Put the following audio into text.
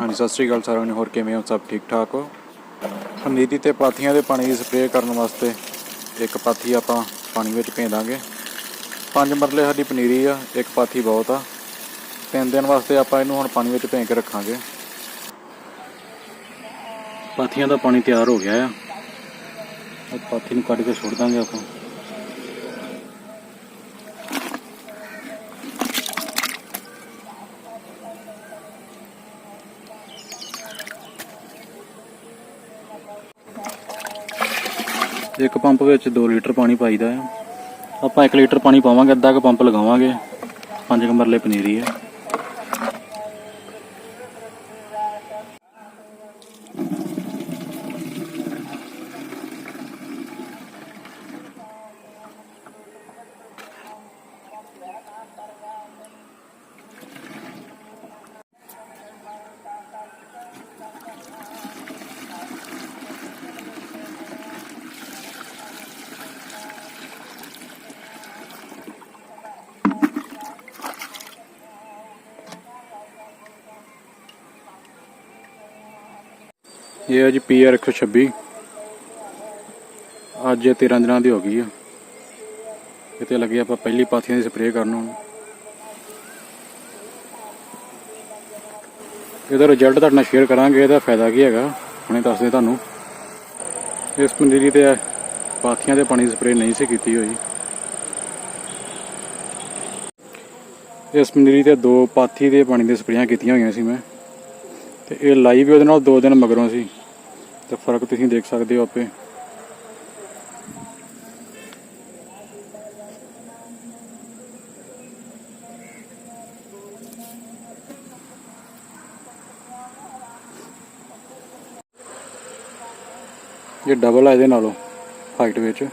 ਹਾਂਜੀ ਸਤਿ ਸ੍ਰੀ ਅਕਾਲ ਸਾਰਿਆਂ ਨੂੰ ਹੋਰ ਕਿਵੇਂ ਹੋ? ਸਭ ਠੀਕ ਠਾਕ ਹੋ? ਪਨੀਰੀ ਤੇ ਪਾਥੀਆਂ ਦੇ ਪਾਣੀ ਦੀ ਸਪਰੇਅ ਕਰਨ ਵਾਸਤੇ ਇੱਕ ਪਾਥੀ ਆਪਾਂ ਪਾਣੀ ਵਿੱਚ ਭੇਂ ਦਾਂਗੇ। ਪੰਜ ਮਰਲੇ ਸਾਡੀ ਪਨੀਰੀ ਆ ਇੱਕ ਪਾਥੀ ਬਹੁਤ ਆ। ਤਿੰਨ ਦਿਨ ਵਾਸਤੇ ਆਪਾਂ ਇਹਨੂੰ ਹੁਣ ਪਾਣੀ ਵਿੱਚ ਭੇਂ ਕੇ ਰੱਖਾਂਗੇ। ਪਾਥੀਆਂ ਦਾ ਪਾਣੀ ਤਿਆਰ ਹੋ ਗਿਆ ਆ। ਪਾਥੀ ਨੂੰ ਕੱਢ ਕੇ ਸੁੱਟ ਦਾਂਗੇ ਆਪਾਂ। ਇੱਕ ਪੰਪ ਵਿੱਚ 2 ਲੀਟਰ ਪਾਣੀ ਪਾਈਦਾ ਆ। ਆਪਾਂ 1 ਲੀਟਰ ਪਾਣੀ ਪਾਵਾਂਗੇ, ਅੱਧਾ ਕੁ ਪੰਪ ਲਗਾਵਾਂਗੇ। ਪੰਜ ਕੁ ਪਨੀਰੀ ਹੈ ਇਹ ਹੈ ਜੀ ਪੀਆਰ 126 ਅੱਜ ਇਹ 13 ਦਿਨਾਂ ਦੀ ਹੋ ਗਈ ਆ। ਕਿਤੇ ਲੱਗੇ ਆਪਾਂ ਪਹਿਲੀ ਪਾਥੀਆਂ ਦੀ ਸਪਰੇਅ ਕਰਨ ਹੁਣ ਇਹਦਾ ਰਿਜ਼ਲਟ ਤੁਹਾਡੇ ਨਾਲ ਸ਼ੇਅਰ ਕਰਾਂਗੇ, ਇਹਦਾ ਫਾਇਦਾ ਕੀ ਹੈਗਾ? ਹੁਣੇ ਦੱਸਦੇ ਤੁਹਾਨੂੰ। ਇਸ ਪਨੀਰੀ ਤੇ ਪਾਥੀਆਂ ਦੇ ਪਾਣੀ ਦੀ ਸਪਰੇਅ ਨਹੀਂ ਸੀ ਕੀਤੀ ਹੋਈ। ਇਸ ਪਨੀਰੀ ਤੇ ਦੋ ਪਾਥੀ ਦੇ ਪਾਣੀ ਦੇ ਸਪਰੇਆਂ ਕੀਤੀਆਂ ਹੋਈਆਂ ਸੀ ਮੈਂ। ਤੇ ਇਹ ਲਾਈਵ ਉਹਦੇ ਨਾਲ 2 ਦਿਨ ਮਗਰੋਂ ਸੀ। ਤੇ ਫ਼ਰਕ ਤੁਸੀਂ ਦੇਖ ਸਕਦੇ ਹੋ ਆਪੇ। ਇਹ ਡਬਲ ਆ ਇਹਦੇ ਨਾਲੋਂ ਹਾਈਟ ਵਿੱਚ।